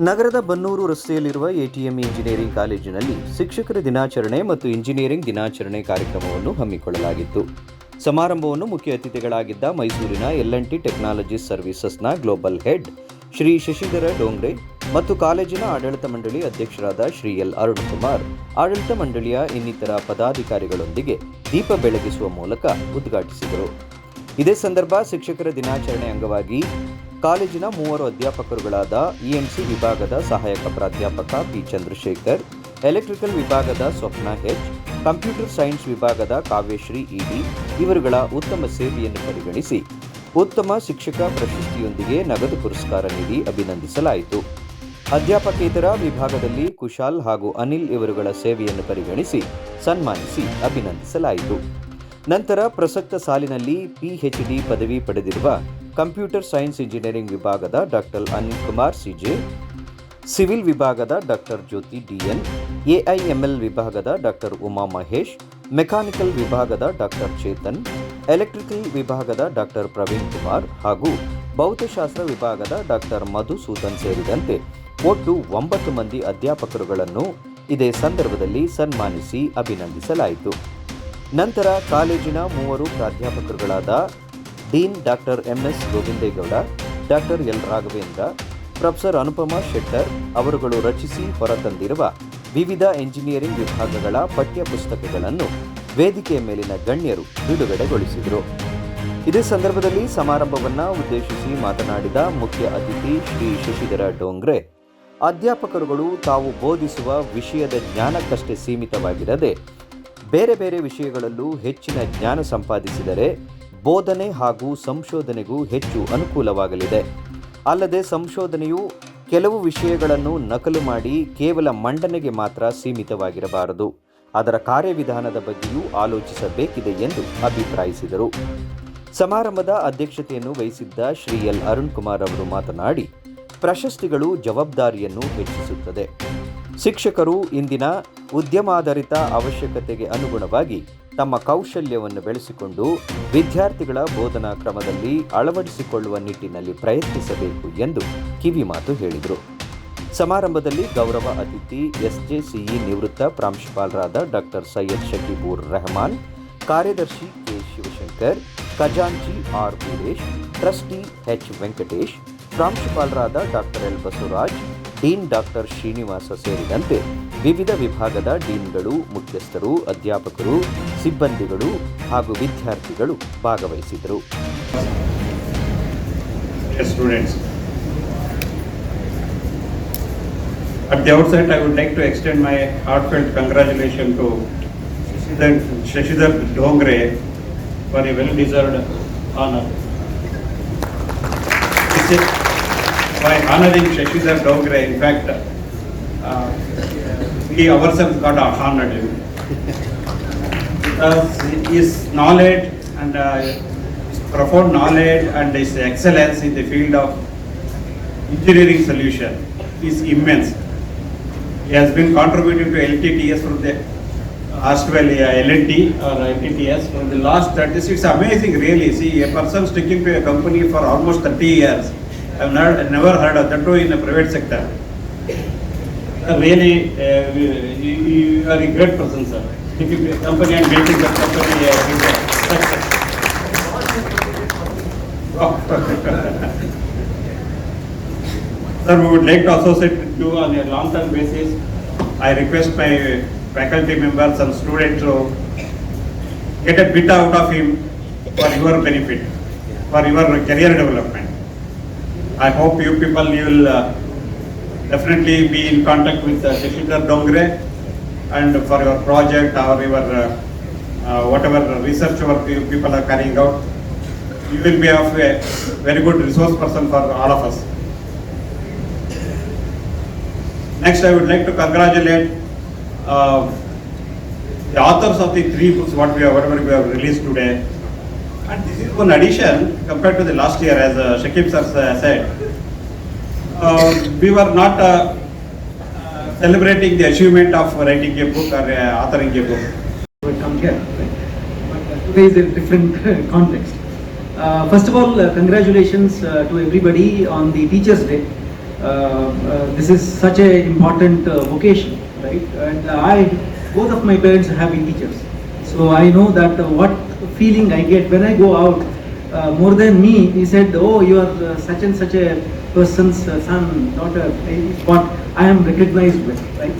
ನಗರದ ಬನ್ನೂರು ರಸ್ತೆಯಲ್ಲಿರುವ ATM engineering ಕಾಲೇಜಿನಲ್ಲಿ ಶಿಕ್ಷಕರ ದಿನಾಚರಣೆ ಮತ್ತು ಇಂಜಿನಿಯರಿಂಗ್ ದಿನಾಚರಣೆ ಕಾರ್ಯಕ್ರಮವನ್ನು ಹಮ್ಮಿಕೊಳ್ಳಲಾಗಿತ್ತು. ಸಮಾರಂಭವನ್ನು ಮುಖ್ಯ ಅತಿಥಿಗಳಾಗಿದ್ದ ಮೈಸೂರಿನ ಎಲ್ ಎನ್ ಟಿ ಟೆಕ್ನಾಲಜಿ ಸರ್ವಿಸಸ್ನ ಗ್ಲೋಬಲ್ ಹೆಡ್ ಶ್ರೀ ಶಶಿಧರ ಡೋಂಗ್ರೆ ಮತ್ತು ಕಾಲೇಜಿನ ಆಡಳಿತ ಮಂಡಳಿ ಅಧ್ಯಕ್ಷರಾದ ಶ್ರೀ ಎಲ್ ಅರುಣ್ ಕುಮಾರ್ ಆಡಳಿತ ಮಂಡಳಿಯ ಇನ್ನಿತರ ಪದಾಧಿಕಾರಿಗಳೊಂದಿಗೆ ದೀಪ ಬೆಳಗಿಸುವ ಮೂಲಕ ಉದ್ಘಾಟಿಸಿದರು. ಇದೇ ಸಂದರ್ಭ ಶಿಕ್ಷಕರ ದಿನಾಚರಣೆ ಅಂಗವಾಗಿ ಕಾಲೇಜಿನ ಮೂವರು ಅಧ್ಯಾಪಕರುಗಳಾದ ಇಎಂಸಿ ವಿಭಾಗದ ಸಹಾಯಕ ಪ್ರಾಧ್ಯಾಪಕ ಪಿ ಚಂದ್ರಶೇಖರ್, ಎಲೆಕ್ಟ್ರಿಕಲ್ ವಿಭಾಗದ ಸ್ವಪ್ನ ಹೆಚ್ ಕಂಪ್ಯೂಟರ್ ಸೈನ್ಸ್ ವಿಭಾಗದ ಕಾವ್ಯಶ್ರೀ ಇಡಿ ಇವರುಗಳ ಉತ್ತಮ ಸೇವೆಯನ್ನು ಪರಿಗಣಿಸಿ ಉತ್ತಮ ಶಿಕ್ಷಕ ಪ್ರಶಸ್ತಿಯೊಂದಿಗೆ ನಗದು ಪುರಸ್ಕಾರ ನೀಡಿ ಅಭಿನಂದಿಸಲಾಯಿತು. ಅಧ್ಯಾಪಕೇತರ ವಿಭಾಗದಲ್ಲಿ ಕುಶಾಲ್ ಹಾಗೂ ಅನಿಲ್ ಇವರುಗಳ ಸೇವೆಯನ್ನು ಪರಿಗಣಿಸಿ ಸನ್ಮಾನಿಸಿ ಅಭಿನಂದಿಸಲಾಯಿತು. ನಂತರ ಪ್ರಸಕ್ತ ಸಾಲಿನಲ್ಲಿ ಪಿಎಚ್ಡಿ ಪದವಿ ಪಡೆದಿರುವ ಕಂಪ್ಯೂಟರ್ ಸೈನ್ಸ್ ಇಂಜಿನಿಯರಿಂಗ್ ವಿಭಾಗದ doctor Anil Kumar CJ, civil ವಿಭಾಗದ ಡಾಕ್ಟರ್ ಜ್ಯೋತಿ ಡಿಎನ್, ಎಐಎಂಎಲ್ ವಿಭಾಗದ ಡಾಕ್ಟರ್ ಉಮಾ ಮಹೇಶ್, ಮೆಕ್ಯಾನಿಕಲ್ ವಿಭಾಗದ ಡಾಕ್ಟರ್ ಚೇತನ್, ಎಲೆಕ್ಟ್ರಿಕಲ್ ವಿಭಾಗದ ಡಾಕ್ಟರ್ ಪ್ರವೀಣ್ ಕುಮಾರ್ ಹಾಗೂ ಭೌತಶಾಸ್ತ್ರ ವಿಭಾಗದ ಡಾಕ್ಟರ್ ಮಧುಸೂದನ್ ಸೇರಿದಂತೆ ಒಟ್ಟು ಒಂಬತ್ತು ಮಂದಿ ಅಧ್ಯಾಪಕರುಗಳನ್ನು ಇದೇ ಸಂದರ್ಭದಲ್ಲಿ ಸನ್ಮಾನಿಸಿ ಅಭಿನಂದಿಸಲಾಯಿತು. ನಂತರ ಕಾಲೇಜಿನ ಮೂವರು ಪ್ರಾಧ್ಯಾಪಕರುಗಳಾದ dean, doctor MS Govindegowda, doctor L Raghavendra, professor Anupama Shettar ಅವರುಗಳು ರಚಿಸಿ ಹೊರತಂದಿರುವ ವಿವಿಧ ಎಂಜಿನಿಯರಿಂಗ್ ವಿಭಾಗಗಳ ಪಠ್ಯ ಪುಸ್ತಕಗಳನ್ನು ವೇದಿಕೆಯ ಮೇಲಿನ ಗಣ್ಯರು ಬಿಡುಗಡೆಗೊಳಿಸಿದರು. ಇದೇ ಸಂದರ್ಭದಲ್ಲಿ ಸಮಾರಂಭವನ್ನು ಉದ್ದೇಶಿಸಿ ಮಾತನಾಡಿದ ಮುಖ್ಯ ಅತಿಥಿ ಶ್ರೀ ಶಶಿಧರ ಡೋಂಗ್ರೆ, ಅಧ್ಯಾಪಕರುಗಳು ತಾವು ಬೋಧಿಸುವ ವಿಷಯದ ಜ್ಞಾನಕ್ಕಷ್ಟೇ ಸೀಮಿತವಾಗಿರದೆ ಬೇರೆ ಬೇರೆ ವಿಷಯಗಳಲ್ಲೂ ಹೆಚ್ಚಿನ ಜ್ಞಾನ ಸಂಪಾದಿಸಿದರೆ ಬೋಧನೆ ಹಾಗೂ ಸಂಶೋಧನೆಗೂ ಹೆಚ್ಚು ಅನುಕೂಲವಾಗಲಿದೆ. ಅಲ್ಲದೆ ಸಂಶೋಧನೆಯು ಕೆಲವು ವಿಷಯಗಳನ್ನು ನಕಲು ಮಾಡಿ ಕೇವಲ ಮಂಡನೆಗೆ ಮಾತ್ರ ಸೀಮಿತವಾಗಿರಬಾರದು. ಅದರ ಕಾರ್ಯವಿಧಾನದ ಬಗ್ಗೆಯೂ ಆಲೋಚಿಸಬೇಕಿದೆ ಎಂದು ಅಭಿಪ್ರಾಯಿಸಿದರು. ಸಮಾರಂಭದ ಅಧ್ಯಕ್ಷತೆಯನ್ನು ವಹಿಸಿದ್ದ ಶ್ರೀ ಎಲ್. ಅರುಣ್ ಕುಮಾರ್ ಅವರು ಮಾತನಾಡಿ, ಪ್ರಶಸ್ತಿಗಳು ಜವಾಬ್ದಾರಿಯನ್ನು ಹೆಚ್ಚಿಸುತ್ತದೆ. ಶಿಕ್ಷಕರು ಇಂದಿನ ಉದ್ಯಮಾಧಾರಿತ ಅವಶ್ಯಕತೆಗೆ ಅನುಗುಣವಾಗಿ ತಮ್ಮ ಕೌಶಲ್ಯವನ್ನು ಬೆಳೆಸಿಕೊಂಡು ವಿದ್ಯಾರ್ಥಿಗಳ ಬೋಧನಾ ಕ್ರಮದಲ್ಲಿ ಅಳವಡಿಸಿಕೊಳ್ಳುವ ನಿಟ್ಟಿನಲ್ಲಿ ಪ್ರಯತ್ನಿಸಬೇಕು ಎಂದು ಕಿವಿಮಾತು ಹೇಳಿದರು. ಸಮಾರಂಭದಲ್ಲಿ ಗೌರವ ಅತಿಥಿ ಎಸ್ಜೆಸಿಇ ನಿವೃತ್ತ ಪ್ರಾಂಶುಪಾಲರಾದ ಡಾಕ್ಟರ್ ಸೈಯದ್ ಶಕೀಬೂರ್ ರೆಹಮಾನ್, ಕಾರ್ಯದರ್ಶಿ ಕೆ ಶಿವಶಂಕರ್, ಖಜಾಂಚಿ R Veeresh trustee H Venkatesh, ಪ್ರಾಂಶುಪಾಲರಾದ doctor L Basavaraj, dean doctor Srinivasa ಸೇರಿದಂತೆ ವಿವಿಧ ವಿಭಾಗದ ಡೀನ್ಗಳು, ಮುಖ್ಯಸ್ಥರು, ಅಧ್ಯಾಪಕರು ಸಿಬ್ಬಂದಿಗಳು ಹಾಗೂ ವಿದ್ಯಾರ್ಥಿಗಳು ಭಾಗವಹಿಸಿದರು Dear students. At the outset, I would like to extend my heartfelt congratulations to Shashidhar Shashidhar Dongre for a well-deserved honor. This is- By honoring Shashidhar Dongre, in fact, uh, we ourselves got honored him. Because His knowledge and uh, profound knowledge and his excellence in the field of engineering solution is immense. He has been contributing to LTTS from the Astral LNT or LTTS from the last 36. It's amazing really. See, a person sticking to a company for almost 30 years. I've never, never heard of that too in the private sector. Uh, Really, uh, you, you are a great person, sir. Company and building that company. Sir, we would like to associate you on a long-term basis. I request my faculty members and students to get a bit out of him for your benefit, for your career development. I hope you people you will uh, definitely be in contact with uh, Dongre and for your project or your uh, uh, whatever research work you people are carrying out. You will be of a very good resource person for all of us. Next, I would like to congratulate uh, the authors of the three books, what we have, whatever we have released today. And this is one addition compared to the last year, as uh, Shakib sir uh, said. Uh, we were not uh, celebrating the achievement of writing a book or uh, authoring a book. would come here. But today is a different context. Uh, first of all, uh, congratulations uh, to everybody on the Teachers' Day. Uh, uh, this is such an important uh, vocation, right? And I, both of my parents have been teachers, so I know that uh, what feeling I get when I go out. Uh, more than me, he said, "Oh, you are uh, such and such a person's uh, son, daughter." What I am recognized with, right?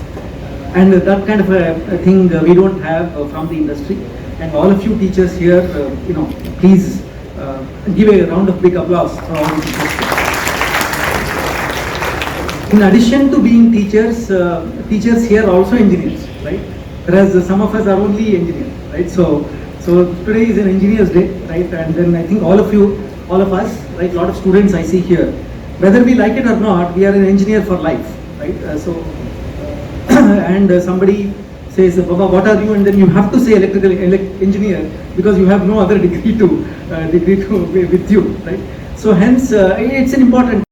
And that kind of a, a thing uh, we don't have uh, from the industry. And all of you teachers here, uh, you know, please give a round of big applause for all the teachers. In addition to being teachers, teachers here are also engineers, right? Whereas some of us are only engineers, right? So, so today is an engineers day, right? And then I think all of you, all of us, right? A lot of students I see here, whether we like it or not, we are an engineer for life, right? Uh, so and uh, somebody says, Baba, what are you? And then you have to say electrical elec- engineer because you have no other degree to uh, degree to with you, right? So hence, uh, it's an important